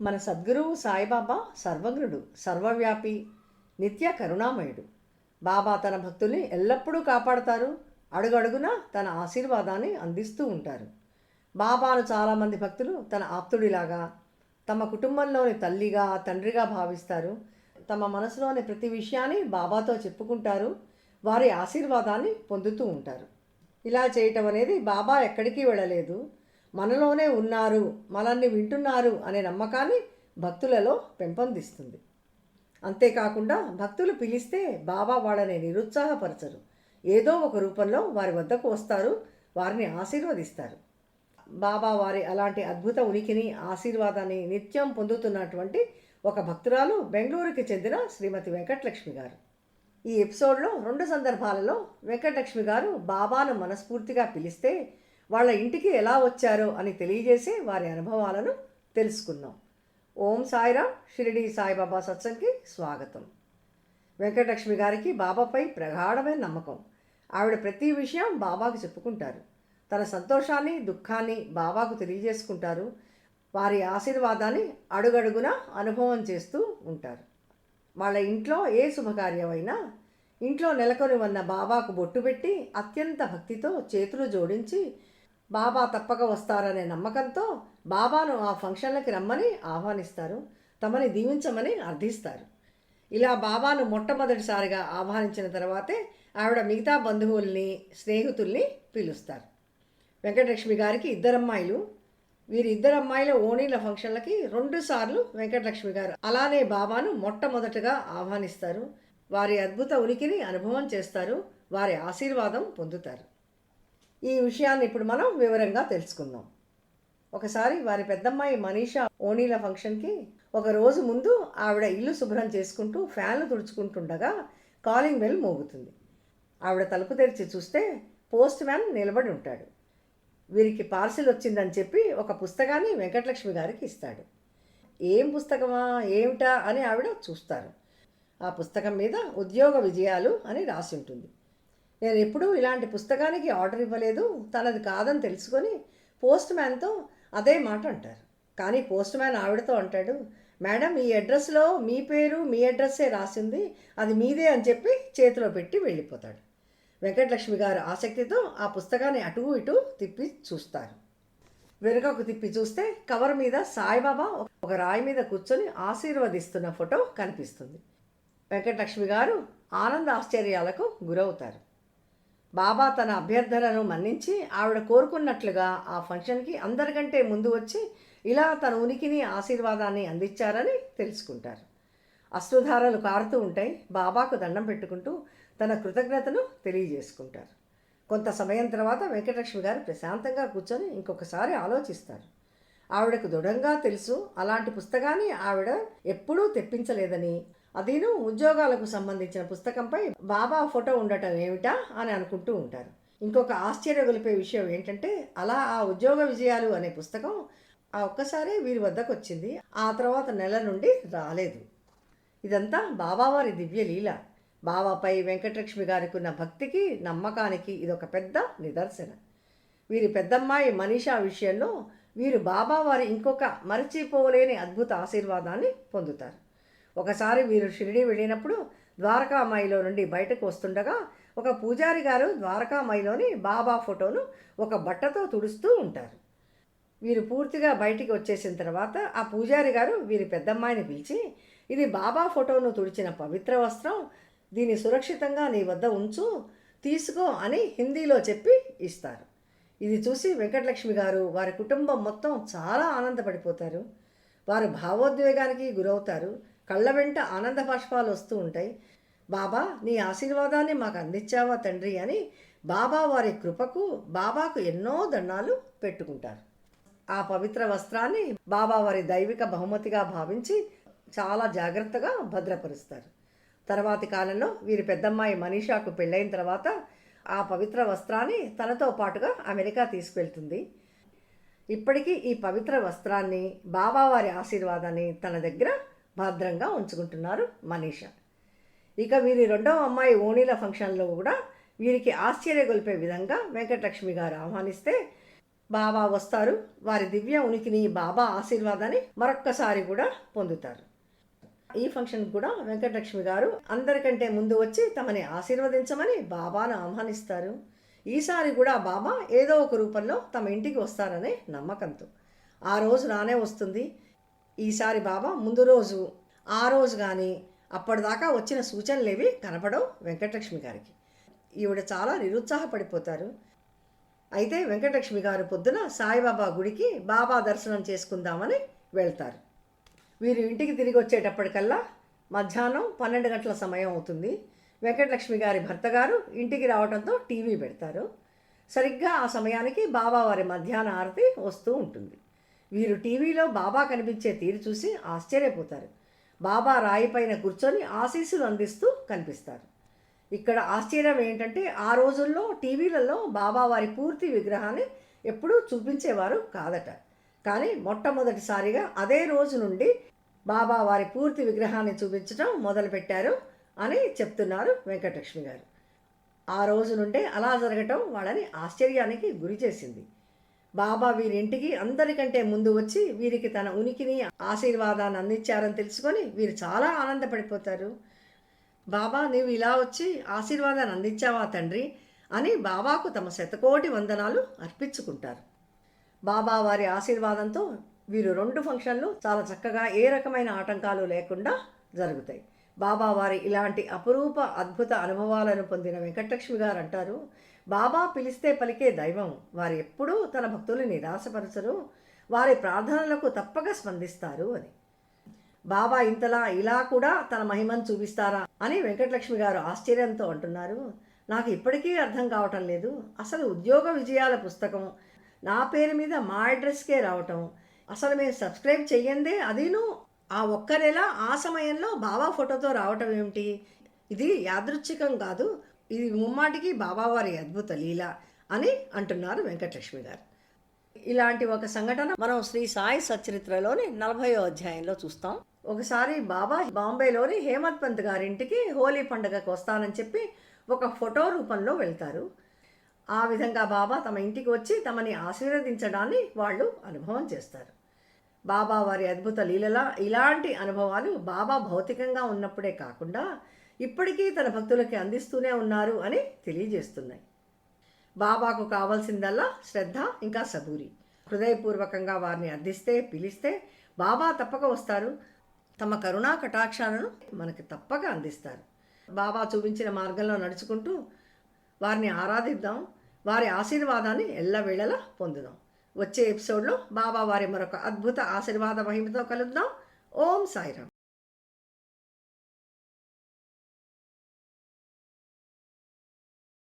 మన సద్గురువు సాయిబాబా సర్వజ్ఞుడు సర్వవ్యాపి నిత్య కరుణామయుడు. బాబా తన భక్తుల్ని ఎల్లప్పుడూ కాపాడతారు అడుగడుగునా తన ఆశీర్వాదాన్ని అందిస్తూ ఉంటారు. బాబాను చాలామంది భక్తులు తన ఆప్తుడిలాగా తమ కుటుంబంలోని తల్లిగా తండ్రిగా భావిస్తారు. తమ మనసులోని ప్రతి విషయాన్ని బాబాతో చెప్పుకుంటారు వారి ఆశీర్వాదాన్ని పొందుతూ ఉంటారు. ఇలా చేయటం అనేది బాబా ఎక్కడికి వెళ్ళలేదు. మనలోనే ఉన్నారు మనల్ని వింటున్నారు అనే నమ్మకాన్ని భక్తులలో పెంపొందిస్తుంది. అంతేకాకుండా భక్తులు పిలిస్తే బాబా వాళ్ళని నిరుత్సాహపరచరు. ఏదో ఒక రూపంలో వారి వద్దకు వస్తారు వారిని ఆశీర్వదిస్తారు. బాబా వారి అలాంటి అద్భుత ఉనికిని ఆశీర్వాదాన్ని నిత్యం పొందుతున్నటువంటి ఒక భక్తురాలు బెంగళూరుకి చెందిన శ్రీమతి వెంకటలక్ష్మి గారు. ఈ ఎపిసోడ్లో రెండు సందర్భాలలో వెంకటలక్ష్మి గారు బాబాను మనస్ఫూర్తిగా పిలిస్తే వాళ్ళ ఇంటికి ఎలా వచ్చారో అని తెలియజేసి వారి అనుభవాలను తెలుసుకుందాం. ఓం సాయిరామ్ షిరిడి సాయిబాబా సత్సంగ్కి స్వాగతం. వెంకటలక్ష్మి గారికి బాబాపై ప్రగాఢమైన నమ్మకం. ఆవిడ ప్రతి విషయం బాబాకు చెప్పుకుంటారు. తన సంతోషాన్ని దుఃఖాన్ని బాబాకు తెలియజేసుకుంటారు. వారి ఆశీర్వాదాన్ని అడుగడుగున అనుభవం చేస్తూ ఉంటారు. వాళ్ళ ఇంట్లో ఏ శుభకార్యమైనా ఇంట్లో నెలకొని ఉన్న బాబాకు బొట్టు పెట్టి అత్యంత భక్తితో చేతులు జోడించి బాబా తప్పక వస్తారనే నమ్మకంతో బాబాను ఆ ఫంక్షన్లకి రమ్మని ఆహ్వానిస్తారు. తమని దీవించమని అర్థిస్తారు. ఇలా బాబాను మొట్టమొదటిసారిగా ఆహ్వానించిన తర్వాతే ఆవిడ మిగతా బంధువుల్ని స్నేహితుల్ని పిలుస్తారు. వెంకటలక్ష్మి గారికి ఇద్దరమ్మాయిలు. వీరి ఇద్దరు అమ్మాయిల ఓణీల ఫంక్షన్లకి రెండుసార్లు వెంకటలక్ష్మి గారు అలానే బాబాను మొట్టమొదటగా ఆహ్వానిస్తారు. వారి అద్భుత ఉనికిని అనుభవం చేస్తారు. వారి ఆశీర్వాదం పొందుతారు. ఈ విషయాన్ని ఇప్పుడు మనం వివరంగా తెలుసుకుందాం. ఒకసారి వారి పెద్దమ్మాయి మనీషా ఓణీల ఫంక్షన్కి ఒక రోజు ముందు ఆవిడ ఇల్లు శుభ్రం చేసుకుంటూ ఫ్యాన్లు తుడుచుకుంటుండగా కాలింగ్ బెల్ మోగుతుంది. ఆవిడ తలుపు తెరిచి చూస్తే పోస్ట్ మ్యాన్ నిలబడి ఉంటాడు. వీరికి పార్సిల్ వచ్చిందని చెప్పి ఒక పుస్తకాన్ని వెంకటలక్ష్మి గారికి ఇస్తాడు. ఏం పుస్తకమా? ఏమిటా? అని ఆవిడ చూస్తారు. ఆ పుస్తకం మీద ఉద్యోగ విజయాలు అని రాసి ఉంటుంది. నేను ఎప్పుడూ ఇలాంటి పుస్తకానికి ఆర్డర్ ఇవ్వలేదు తనది కాదని తెలుసుకొని పోస్ట్ మ్యాన్తో అదే మాట అంటారు. కానీ పోస్ట్ మ్యాన్ ఆవిడతో అంటాడు మేడం ఈ అడ్రస్లో మీ పేరు మీ అడ్రస్సే రాసింది అది మీదే అని చెప్పి చేతిలో పెట్టి వెళ్ళిపోతాడు. వెంకటలక్ష్మి గారు ఆసక్తితో ఆ పుస్తకాన్ని అటు ఇటు తిప్పి చూస్తారు. వెనుకకు తిప్పి చూస్తే కవర్ మీద సాయిబాబా ఒక రాయి మీద కూర్చొని ఆశీర్వదిస్తున్న ఫోటో కనిపిస్తుంది. వెంకటలక్ష్మి గారు ఆనంద ఆశ్చర్యాలకు గురవుతారు. బాబా తన అభ్యర్థనను మన్నించి ఆవిడ కోరుకున్నట్లుగా ఆ ఫంక్షన్కి అందరికంటే ముందు వచ్చి ఇలా తన ఉనికిని ఆశీర్వాదాన్ని అందించారని తెలుసుకుంటారు. అశ్రుధారలు కారుతూ ఉంటాయి. బాబాకు దండం పెట్టుకుంటూ తన కృతజ్ఞతను తెలియజేసుకుంటారు. కొంత సమయం తర్వాత వెంకటలక్ష్మి గారు ప్రశాంతంగా కూర్చొని ఇంకొకసారి ఆలోచిస్తారు. ఆవిడకు దృఢంగా తెలుసు అలాంటి పుస్తకాన్ని ఆవిడ ఎప్పుడూ తెప్పించలేదని అదిను ఉద్యోగాలకు సంబంధించిన పుస్తకంపై బాబా ఫోటో ఉండటం ఏమిటా అని అనుకుంటూ ఉంటారు. ఇంకొక ఆశ్చర్యగొలిపే విషయం ఏంటంటే అలా ఆ ఉద్యోగ విజయాలు అనే పుస్తకం ఆ ఒక్కసారి వీరి వద్దకు వచ్చింది. ఆ తర్వాత నెల నుండి రాలేదు. ఇదంతా బాబావారి దివ్య లీల. బాబాపై వెంకటలక్ష్మి గారికి ఉన్న భక్తికి నమ్మకానికి ఇదొక పెద్ద నిదర్శన. వీరి పెద్దమ్మాయి మనీషా విషయంలో వీరు బాబావారి ఇంకొక మరచిపోలేని అద్భుత ఆశీర్వాదాన్ని పొందుతారు. ఒకసారి వీరు షిరిడి వెళ్ళినప్పుడు ద్వారకామాయిలో నుండి బయటకు వస్తుండగా ఒక పూజారి గారు ద్వారకామాయిలోని బాబా ఫోటోను ఒక బట్టతో తుడుస్తూ ఉంటారు. వీరు పూర్తిగా బయటికి వచ్చేసిన తర్వాత ఆ పూజారి గారు వీరి పెద్దమ్మాయిని పిలిచి ఇది బాబా ఫోటోను తుడిచిన పవిత్ర వస్త్రం దీన్ని సురక్షితంగా నీ వద్ద ఉంచు తీసుకో అని హిందీలో చెప్పి ఇస్తారు. ఇది చూసి వెంకటలక్ష్మి గారు వారి కుటుంబం మొత్తం చాలా ఆనందపడిపోతారు. వారు భావోద్వేగానికి గురవుతారు. కళ్ళ వెంట ఆనంద బాష్పాలు వస్తూ ఉంటాయి. బాబా నీ ఆశీర్వాదాన్ని మాకు అందించావా తండ్రి అని బాబా వారి కృపకు బాబాకు ఎన్నో దండాలు పెట్టుకుంటారు. ఆ పవిత్ర వస్త్రాన్ని బాబా వారి దైవిక బహుమతిగా భావించి చాలా జాగ్రత్తగా భద్రపరుస్తారు. తర్వాతి కాలంలో వీరి పెద్దమ్మాయి మనీషాకు పెళ్ళైన తర్వాత ఆ పవిత్ర వస్త్రాన్ని తనతో పాటుగా అమెరికా తీసుకెళ్తుంది. ఇప్పటికీ ఈ పవిత్ర వస్త్రాన్ని బాబావారి ఆశీర్వాదాన్ని తన దగ్గర భద్రంగా ఉంచుకుంటున్నారు మనీష. ఇక వీరి రెండవ అమ్మాయి ఓణీల ఫంక్షన్లో కూడా వీరికి ఆశ్చర్యగొల్పే విధంగా వెంకటలక్ష్మి గారు ఆహ్వానిస్తే బాబా వస్తారు. వారి దివ్య ఉనికిని బాబా ఆశీర్వాదాన్ని మరొక్కసారి కూడా పొందుతారు. ఈ ఫంక్షన్ కూడా వెంకటలక్ష్మి గారు అందరికంటే ముందు వచ్చి తమని ఆశీర్వదించమని బాబాను ఆహ్వానిస్తారు. ఈసారి కూడా బాబా ఏదో ఒక రూపంలో తమ ఇంటికి వస్తారనే నమ్మకంతో. ఆ రోజు రానే వస్తుంది. ఈసారి బాబా ముందు రోజు ఆ రోజు కానీ అప్పటిదాకా వచ్చిన సూచనలేవి కనపడవు వెంకటలక్ష్మి గారికి. ఈవిడ చాలా నిరుత్సాహపడిపోతారు. అయితే వెంకటలక్ష్మి గారు పొద్దున సాయిబాబా గుడికి బాబా దర్శనం చేసుకుందామని వెళ్తారు. వీరు ఇంటికి తిరిగి వచ్చేటప్పటికల్లా మధ్యాహ్నం పన్నెండు గంటల సమయం అవుతుంది. వెంకటలక్ష్మి గారి భర్త గారు ఇంటికి రావడంతో టీవీ పెడతారు. సరిగ్గా ఆ సమయానికి బాబా వారి మధ్యాహ్న ఆరతి వస్తూ ఉంటుంది. వీరు టీవీలో బాబా కనిపించే తీరు చూసి ఆశ్చర్యపోతారు. బాబా రాయిపైన కూర్చొని ఆశీస్సులు అందిస్తూ కనిపిస్తారు. ఇక్కడ ఆశ్చర్యం ఏంటంటే ఆ రోజుల్లో టీవీలలో బాబా వారి పూర్తి విగ్రహాన్ని ఎప్పుడూ చూపించేవారు కాదట. కానీ మొట్టమొదటిసారిగా అదే రోజు నుండి బాబా వారి పూర్తి విగ్రహాన్ని చూపించడం మొదలుపెట్టారు అని చెప్తున్నారు వెంకటలక్ష్మి గారు. ఆ రోజు నుండే అలా జరగటం వాళ్ళని ఆశ్చర్యానికి గురి చేసింది. బాబా వీరింటికి అందరికంటే ముందు వచ్చి వీరికి తన ఉనికిని ఆశీర్వాదాన్ని అందించారని తెలుసుకొని వీరు చాలా ఆనందపడిపోతారు. బాబా నీవు ఇలా వచ్చి ఆశీర్వాదాన్ని అందించావా తండ్రి? అని బాబాకు తమ శతకోటి వందనాలు అర్పించుకుంటారు. బాబా వారి ఆశీర్వాదంతో వీరు రెండు ఫంక్షన్లు చాలా చక్కగా ఏ రకమైన ఆటంకాలు లేకుండా జరుగుతాయి. బాబా వారి ఇలాంటి అపురూప అద్భుత అనుభవాలను పొందిన వెంకటలక్ష్మి గారు అంటారు బాబా పిలిస్తే పలికే దైవం. వారు ఎప్పుడూ తన భక్తుల్ని నిరాశపరచరు. వారి ప్రార్థనలకు తప్పక స్పందిస్తారు అని. బాబా ఇంతలా ఇలా కూడా తన మహిమను చూపిస్తారా? అని వెంకటలక్ష్మి గారు ఆశ్చర్యంతో అంటున్నారు నాకు ఇప్పటికీ అర్థం కావటం లేదు. అసలు ఉద్యోగ విజయాల పుస్తకం. నా పేరు మీద మా అడ్రస్కే రావటం. అసలు మేము సబ్స్క్రైబ్ చెయ్యందే అదీను ఆ ఒక్క నెల ఆ సమయంలో బాబా ఫోటోతో రావటం ఏమిటి? ఇది యాదృచ్ఛికం కాదు ఇది ముమ్మాటికి బాబావారి అద్భుత లీల అని అంటున్నారు వెంకటలక్ష్మి గారు. ఇలాంటి ఒక సంఘటన మనం శ్రీ సాయి సచరిత్రలోని నలభయో అధ్యాయంలో చూస్తాం. ఒకసారి బాబా బాంబేలోని హేమత్ పంత్ గారింటికి హోలీ పండుగకు వస్తానని చెప్పి ఒక ఫోటో రూపంలో వెళ్తారు. ఆ విధంగా బాబా తమ ఇంటికి వచ్చి తమని ఆశీర్వదించడాన్ని వాళ్ళు అనుభవం చేస్తారు. బాబా వారి అద్భుత లీలల ఇలాంటి అనుభవాలు బాబా భౌతికంగా ఉన్నప్పుడే కాకుండా ఇప్పటికీ తన భక్తులకి అందిస్తూనే ఉన్నారు అని తెలియజేస్తున్నాయి. బాబాకు కావాల్సిందల్లా శ్రద్ధ ఇంకా సబూరి. హృదయపూర్వకంగా వారిని అర్థిస్తే పిలిస్తే బాబా తప్పక వస్తారు. తమ కరుణా కటాక్షాలను మనకి తప్పక అందిస్తారు. బాబా చూపించిన మార్గంలో నడుచుకుంటూ వారిని ఆరాధిద్దాం. వారి ఆశీర్వాదాన్ని ఎల్లవేళలా పొందుదాం. వచ్చే ఎపిసోడ్లో బాబా వారి మరొక అద్భుత ఆశీర్వాద మహిమతో కలుద్దాం. ఓం సాయిరామ్.